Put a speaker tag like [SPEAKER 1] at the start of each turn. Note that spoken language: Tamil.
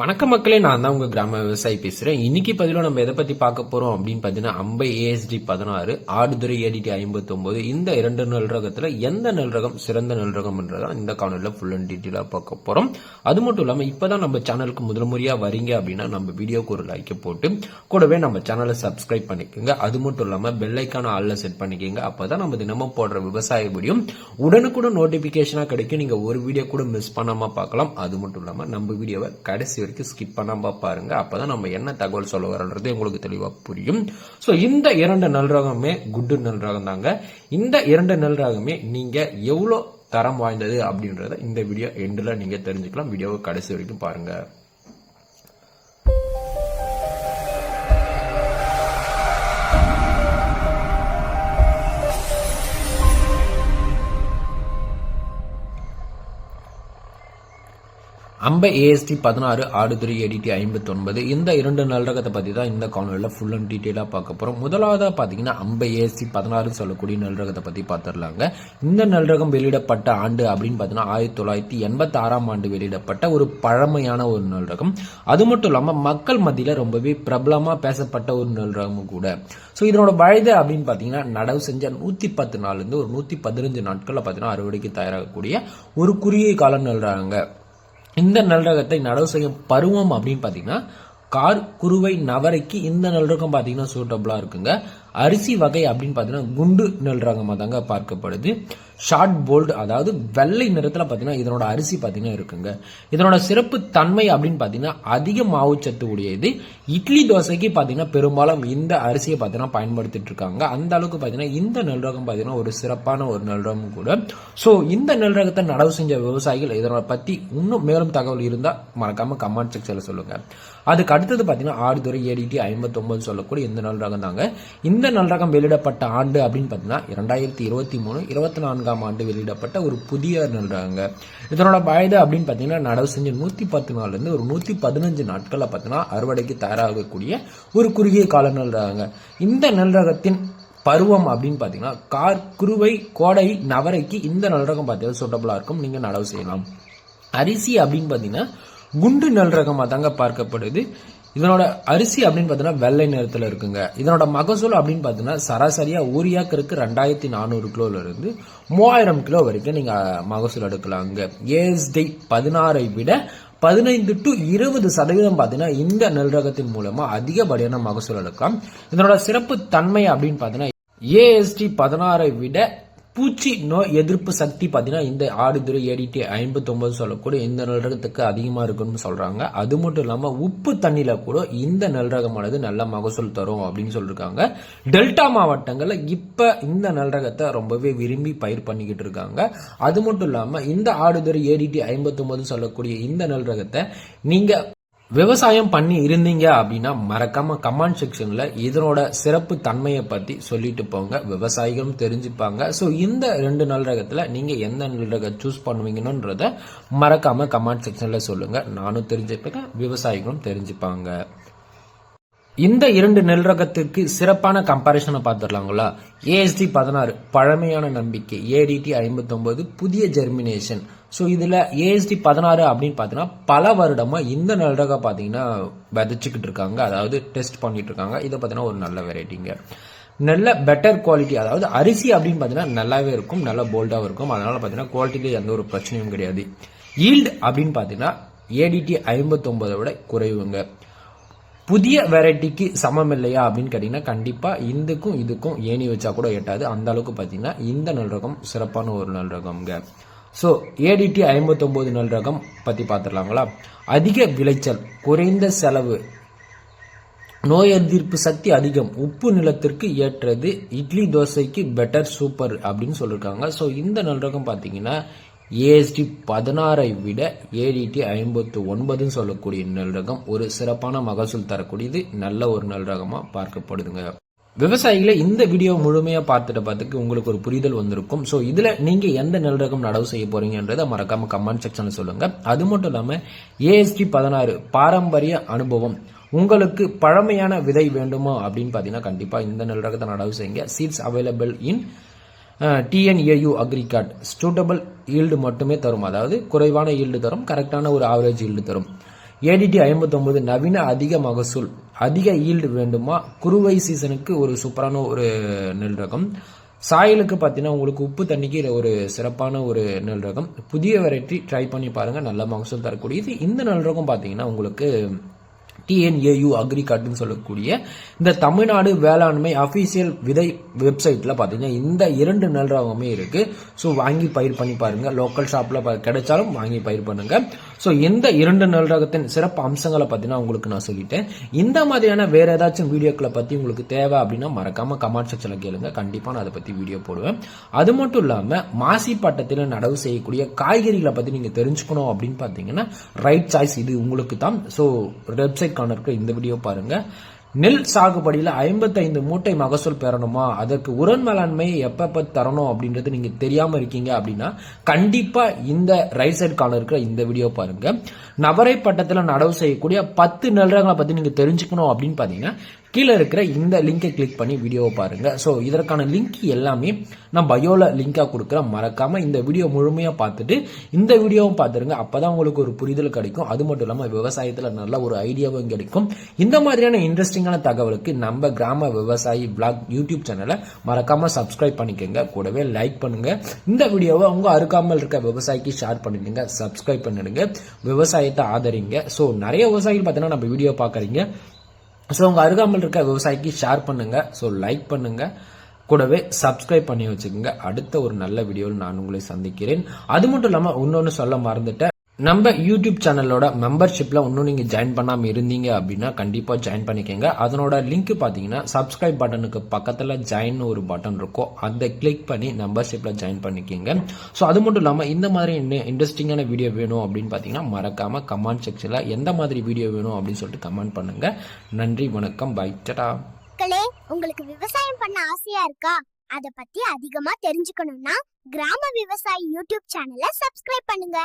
[SPEAKER 1] வணக்க மக்களே நான் தான் உங்க கிராம விவசாயி பேசுறேன். இன்னைக்கு பதிலாக நம்ம எதை பத்தி பார்க்க போறோம் அப்படின்னு பாத்தீங்கன்னா அம்பை ஏஎஸ்டி பதினாறு ஆடுதுறை ஏடிடி ஐம்பத்தி ஒன்பது இந்த இரண்டு நெல் ரகத்துல எந்த நெல் ரகம் சிறந்த நெல் ரகம்ன்றதான் இந்த காணொலியில ஃபுல் அண்ட் டீட்டெயிலா பார்க்க போறோம். அது மட்டும் இல்லாம இப்பதான் நம்ம சேனலுக்கு முதல் முறையா வரீங்க அப்படின்னா நம்ம வீடியோக்கு ஒரு லைக் போட்டு கூடவே நம்ம சேனலை சப்ஸ்கிரைப் பண்ணிக்கோங்க. அது மட்டும் இல்லாம பெல்லைக்கான ஆள்ல செட் பண்ணிக்கோங்க. அப்பதான் நம்ம தினமும் போடுற விவசாய வீடியோ உடனுக்குடன் நோட்டிபிகேஷனா கிடைக்கும். நீங்க ஒரு வீடியோ கூட மிஸ் பண்ணாம பார்க்கலாம். அது மட்டும் இல்லாம நம்ம வீடியோவை கடைசி வரைக்கும் ஸ்கிப் பண்ணாம பாருங்க. அப்பதான் நம்ம என்ன தகவல் சொல்ல வரோன்றது உங்களுக்கு தெளிவா புரியும். சோ இந்த இரண்டு நல் ரகமே குட்டு நல் ரகம் தாங்க. இந்த இரண்டு நல் ரகமே நீங்க எவ்வளவு தரம் வாய்ந்தது அப்படின்றத இந்த வீடியோ எண்டில் நீங்க தெரிஞ்சுக்கலாம். வீடியோவை கடைசி வரைக்கும் பாருங்க. அம்ப ஏஎஸ்டி பதினாறு ஆடுதுறை எடிடி ஐம்பத்தி ஒன்பது இந்த இரண்டு நல்லரகத்தை பற்றி தான் இந்த காணொலியில் ஃபுல் அண்ட் டீட்டெயிலாக பார்க்க போகிறோம் முதலாவதாக பார்த்தீங்கன்னா அம்பை ஏஎஸ்டி பதினாறு சொல்லக்கூடிய நல்லரகத்தை பற்றி பார்த்துடலாங்க. இந்த நல்லரகம் வெளியிடப்பட்ட ஆண்டு அப்படின்னு பார்த்தீங்கன்னா ஆயிரத்தி தொள்ளாயிரத்தி எண்பத்தி ஆறாம் ஆண்டு வெளியிடப்பட்ட ஒரு பழமையான ஒரு நல்லரகம் அது மட்டும் இல்லாமல் மக்கள் மத்தியில் ரொம்பவே பிரபலமாக பேசப்பட்ட ஒரு நல்லரகமும் கூட. ஸோ இதனோட வயது அப்படின்னு பார்த்தீங்கன்னா நடவு செஞ்ச நூற்றி பத்து நாள்லேருந்து ஒரு நூற்றி பதினஞ்சு நாட்களில் பார்த்தீங்கன்னா அறுவடைக்கு தயாராகக்கூடிய ஒரு குறுகிய காலம் நல்றாங்க இந்த நல்ரகத்தை நடவு செய்யும் பருவம் அப்படின்னு பார்த்தீங்கன்னா கார் குருவை நவரைக்கு இந்த நல்ரகம் பார்த்தீங்கன்னா சூட்டபுளாக இருக்குங்க. அரிசி வகை அப்படின்னு பார்த்தீங்கன்னா குண்டு நல்ரகமாக தாங்க பார்க்கப்படுது. ஷார்ட் போல்டு அதாவது வெள்ளை நிறத்தில் பார்த்தீங்கன்னா இதனோட அரிசி பார்த்தீங்கன்னா இருக்குங்க. இதனோட சிறப்பு தன்மை அப்படின்னு பார்த்தீங்கன்னா அதிக மாவுச்சத்து உடையது. இட்லி தோசைக்கு பார்த்தீங்கன்னா பெரும்பாலும் இந்த அரிசியை பார்த்தீங்கன்னா பயன்படுத்திட்டு இருக்காங்க அந்த அளவுக்கு பார்த்தீங்கன்னா இந்த நெல் ரகம் பார்த்தீங்கன்னா ஒரு சிறப்பான ஒரு நெல் ரகம் கூட. ஸோ இந்த நெல் ரகத்தை நடவு செஞ்ச விவசாயிகள் இதனை பற்றி இன்னும் மேலும் தகவல் இருந்தால் மறக்காம கமெண்ட் செக்ஷனில் சொல்லுங்க. அதுக்கு அடுத்தது பார்த்தீங்கன்னா ஆடுதுறை ஏடிடி ஐம்பத்தொம்பது சொல்லக்கூடிய இந்த நல் ரகம் தாங்க. இந்த நல் ரகம் வெளியிடப்பட்ட ஆண்டு அப்படின்னு பார்த்தீங்கன்னா இரண்டாயிரத்தி இருபத்தி மூணு இருபத்தி நான்காம் ஆண்டு வெளியிடப்பட்ட ஒரு புதிய நல் ரகங்க. இதனோட வயது அப்படின்னு பார்த்தீங்கன்னா நடவு செஞ்ச நூற்றி பத்து நாள்லேருந்து ஒரு நூற்றி பதினஞ்சு நாட்களில் பார்த்தீங்கன்னா அறுவடைக்கு தயாராகக்கூடிய ஒரு குறுகிய கால நல் ரகங்க இந்த நல் ரகத்தின் பருவம் அப்படின்னு பார்த்தீங்கன்னா கார் குருவை கோடை நவரைக்கு இந்த நல்ரகம் பார்த்தீங்கன்னா சூட்டபுளாக இருக்கும்? நீங்கள் நடவு செய்யலாம். அரிசி அப்படின்னு பார்த்தீங்கன்னா குண்டு நெல் ரகமாக தாங்க பார்க்கப்படுது. இதனோட அரிசி அப்படின்னு பார்த்தீங்கன்னா வெள்ளை நிறத்தில் இருக்குங்க. இதனோட மகசூல் அப்படின்னு பார்த்தீங்கன்னா சராசரியாக ஊரியாக்கருக்கு ரெண்டாயிரத்தி நானூறு கிலோலேருந்து மூவாயிரம் கிலோ வரைக்கும் நீங்கள் மகசூல் எடுக்கலாங்க. ஏஎஸ்டி பதினாறை விட பதினைந்து டு இருபது சதவீதம் பார்த்தீங்கன்னா இந்த நெல் ரகத்தின் மூலமா அதிகப்படியான மகசூல் எடுக்கலாம். இதனோட சிறப்பு தன்மை அப்படின்னு பார்த்தீங்கன்னா ஏஎஸ்டி பதினாறை விட பூச்சி நோய் எதிர்ப்பு சக்தி பார்த்தீங்கன்னா இந்த ஆடுதுறை ஏடிடி ஐம்பத்தொம்பது சொல்லக்கூடிய இந்த நல்லரகத்துக்கு அதிகமாக இருக்குன்னு சொல்கிறாங்க அது மட்டும் இல்லாமல் உப்பு தண்ணியில் கூட இந்த நல்லரகமானது நல்ல மகசூல் தரும் அப்படின்னு சொல்லியிருக்காங்க டெல்டா மாவட்டங்களில் இப்போ இந்த நல்லரகத்தை ரொம்பவே விரும்பி பயிர் பண்ணிக்கிட்டு இருக்காங்க. அது மட்டும் இல்லாமல் இந்த ஆடுதுறை ஏடிடி ஐம்பத்தொம்பது சொல்லக்கூடிய இந்த நல்லரகத்தை நீங்கள் விவசாயம் பண்ணி இருந்தீங்க அப்படின்னா மறக்காம கமெண்ட் செக்ஷன்ல இதனோட சிறப்பு தன்மையை பத்தி சொல்லிட்டு போங்க. விவசாயிகளும் தெரிஞ்சுப்பாங்க. ஸோ இந்த ரெண்டு நல் ரகத்துல நீங்க எந்த நல் சூஸ் பண்ணுவீங்கன்றத மறக்காம கமெண்ட் செக்ஷன்ல சொல்லுங்க. நானும் தெரிஞ்சுப்பேங்க விவசாயிகளும் தெரிஞ்சுப்பாங்க. இந்த இரண்டு நெல் ரகத்துக்கு சிறப்பான கம்பாரிசனை பார்த்துடலாங்களா? ஏஎஸ்டி பதினாறு பழமையான நம்பிக்கை. ஏடிடி ஐம்பத்தொன்பது புதிய ஜெர்மினேஷன் ஸோ இதில் ஏஎஸ்டி பதினாறு அப்படின்னு பார்த்தீங்கன்னா பல வருடமாக இந்த நெல் பார்த்தீங்கன்னா விதைச்சிக்கிட்டு இருக்காங்க அதாவது டெஸ்ட் பண்ணிட்டு இருக்காங்க இதை பார்த்தீங்கன்னா ஒரு நல்ல வெரைட்டிங்க நல்ல பெட்டர் குவாலிட்டி அதாவது அரிசி அப்படின்னு பார்த்தீங்கன்னா நல்லாவே இருக்கும். நல்ல போல்டாகவும் இருக்கும். அதனால பார்த்தீங்கன்னா குவாலிட்டியில் எந்த ஒரு பிரச்சனையும் கிடையாது. ஈல்டு அப்படின்னு பார்த்தீங்கன்னா ஏடிடி ஐம்பத்தொம்பதை விட குறைவுங்க. புதிய வெரைட்டிக்கு சமம் இல்லையா அப்படின்னு கேட்டிங்கன்னா கண்டிப்பாக இந்துக்கும் இதுக்கும் ஏணி வச்சா கூட எட்டாது. அந்த அளவுக்கு பார்த்தீங்கன்னா இந்த நல் ரகம் சிறப்பான ஒரு நல் ரகம்ங்க ஸோ ஏடிடி ஐம்பத்தொம்போது நல் ரகம் பற்றி பார்த்துடலாங்களா? அதிக விளைச்சல் குறைந்த செலவு நோய் எதிர்ப்பு சக்தி அதிகம் உப்பு நிலத்திற்கு ஏற்றது இட்லி தோசைக்கு பெட்டர் சூப்பர் அப்படின்னு சொல்லியிருக்காங்க ஸோ இந்த நல் ரகம் பார்த்தீங்கன்னா ஏஎஸ்டி பதினாறை விட ஏடிடி ஐம்பத்து ஒன்பதுன்னு சொல்லக்கூடிய நல் ரகம் ஒரு சிறப்பான மகசூல் தரக்கூடியது நல்ல ஒரு நல் ரகமாக பார்க்கப்படுதுங்க. விவசாயிகளை இந்த வீடியோ முழுமையாக பார்த்துட்டு பார்த்துக்கு உங்களுக்கு ஒரு புரிதல் வந்திருக்கும். ஸோ இதில் நீங்கள் எந்த நெல் ரகம் நடவு செய்ய போறீங்கன்றதை மறக்காம கமெண்ட் செக்ஷனில் சொல்லுங்கள் அது மட்டும் இல்லாமல் ஏஎஸ்டி பதினாறு பாரம்பரிய அனுபவம். உங்களுக்கு பழமையான விதை வேண்டுமா அப்படின்னு பார்த்தீங்கன்னா கண்டிப்பாக இந்த நெல் ரகத்தை நடவு செய்யுங்க. Seeds available in TNAU agritech suitable yield மட்டுமே தரும். அதாவது குறைவான ஈல்டு தரும் கரெக்டான ஒரு ஆவரேஜ் ஈல்டு தரும். ஏடிடி ஐம்பத்தொம்பது நவீன அதிக மகசூல். அதிக ஈல்டு வேண்டுமா? குறுவை சீசனுக்கு ஒரு சூப்பரான ஒரு நெல் ரகம். சாயலுக்கு பார்த்தீங்கன்னா உங்களுக்கு உப்பு தண்ணிக்கு ஒரு சிறப்பான ஒரு நெல் ரகம். புதிய வெரைட்டி ட்ரை பண்ணி பாருங்கள் நல்ல மகசூல் தரக்கூடியது. இந்த நெல் ரகம் பார்த்தீங்கன்னா உங்களுக்கு டிஎன்ஏயு அக்ரிகார்டுன்னு சொல்லக்கூடிய இந்த தமிழ்நாடு வேளாண்மை அஃபீஷியல் விதை வெப்சைட்டில் பார்த்தீங்கன்னா இந்த இரண்டு நெல் ரகமே ஸோ வாங்கி பயிர் பண்ணி பாருங்கள் லோக்கல் ஷாப்பில் ப- கிடைச்சாலும் வாங்கி பயிர் பண்ணுங்கள் ஸோ இந்த இரண்டு நெல் ரகத்தின் சிறப்பு அம்சங்களை பார்த்தீங்கன்னா உங்களுக்கு நான் சொல்லிட்டேன். இந்த மாதிரியான வேறு ஏதாச்சும் வீடியோக்களை பற்றி உங்களுக்கு தேவை அப்படின்னா மறக்காமல் கமெண்ட் செக்ஷனில் கேளுங்க. கண்டிப்பாக நான் அதை பற்றி வீடியோ போடுவேன். அது மட்டும் இல்லாமல் மாசி பட்டத்தில் நடவு செய்யக்கூடிய காய்கறிகளை பற்றி நீங்கள் தெரிஞ்சுக்கணும் அப்படின்னு பார்த்தீங்கன்னா ரைட் சாய்ஸ் இது உங்களுக்கு தான் ஸோ வெப்சைட் கார்னருக்கு இந்த வீடியோ பாருங்க. நெல் சாகுபடியில் ஐம்பத்தைந்து மூட்டை மகசூல் பெறணுமா? அதற்கு உரன் மேலாண்மை எப்பப்ப தரணும் அப்படின்றது நீங்க தெரியாம இருக்கீங்க அப்படின்னா கண்டிப்பா இந்த ரைட் சைடு கார்னர் இருக்கிற இந்த வீடியோ பாருங்க. நவரை பட்டத்தில் நடவு செய்யக்கூடிய பத்து நெல் ரகங்களை பத்தி நீங்க தெரிஞ்சுக்கணும் அப்படின்னு பாத்தீங்கன்னா கீழே இருக்கிற இந்த லிங்கை கிளிக் பண்ணி வீடியோவை பாருங்கள் ஸோ இதற்கான லிங்க் எல்லாமே நான் பயோல லிங்காக கொடுக்குறேன். மறக்காமல் இந்த வீடியோ முழுமையாக பார்த்துட்டு இந்த வீடியோவும் பார்த்துருங்க. அப்போ தான் உங்களுக்கு ஒரு புரிதல் கிடைக்கும். அது மட்டும் இல்லாமல் விவசாயத்தில் நல்ல ஒரு ஐடியாவும் கிடைக்கும். இந்த மாதிரியான இன்ட்ரெஸ்டிங்கான தகவலுக்கு நம்ம கிராம விவசாயி பிளாக் யூடியூப் சேனலை மறக்காமல் சப்ஸ்கிரைப் பண்ணிக்கோங்க. கூடவே லைக் பண்ணுங்க. இந்த வீடியோவை உங்கள் அருகாமல் இருக்க விவசாயிக்கு ஷேர் பண்ணிடுங்க. சப்ஸ்கிரைப் பண்ணிடுங்க. விவசாயத்தை ஆதரிங்க. ஸோ நிறைய விவசாயிகள் பார்த்தீங்கன்னா நம்ம வீடியோ பார்க்குறீங்க. ஸோ உங்கள் அருகாமல் இருக்க விவசாயிக்கு ஷேர் பண்ணுங்கள் ஸோ லைக் பண்ணுங்கள் கூடவே சப்ஸ்கிரைப் பண்ணி வச்சுக்கோங்க. அடுத்த ஒரு நல்ல வீடியோவில் நான் உங்களை சந்திக்கிறேன். அது மட்டும் இல்லாமல் இன்னொன்று சொல்ல மறந்துட்டேன். நம்ம யூடியூப் சேனலோட மெம்பர்ஷிப்பில் இன்னும் நீங்கள் ஜாயின் பண்ணாமல் இருந்தீங்க அப்படின்னா கண்டிப்பாக ஜாயின் பண்ணிக்கோங்க. அதனோட லிங்க் பார்த்தீங்கன்னா சப்ஸ்கிரைப் பட்டனுக்கு பக்கத்தில் ஜாயின் ஒரு பட்டன் இருக்கும் அதை கிளிக் பண்ணி மெம்பர்ஷிப்பில் ஜாயின் பண்ணிக்கோங்க. ஸோ அது மட்டும் இல்லாமல் இந்த மாதிரி என்ன இன்ட்ரெஸ்டிங்கான வீடியோ வேணும் அப்படின்னு பார்த்தீங்கன்னா மறக்காமல் கமெண்ட் செக்ஷனில் எந்த மாதிரி வீடியோ வேணும் அப்படின்னு சொல்லிட்டு கமெண்ட் பண்ணுங்கள் நன்றி வணக்கம் பை டடா
[SPEAKER 2] மக்களே உங்களுக்கு விவசாயம் பண்ண ஆசையா இருக்கா? அத பத்தி அதிகமா தெரிஞ்சுக்கணும்னா கிராம விவசாயி யூடியூப் சேனலை சப்ஸ்கிரைப் பண்ணுங்க.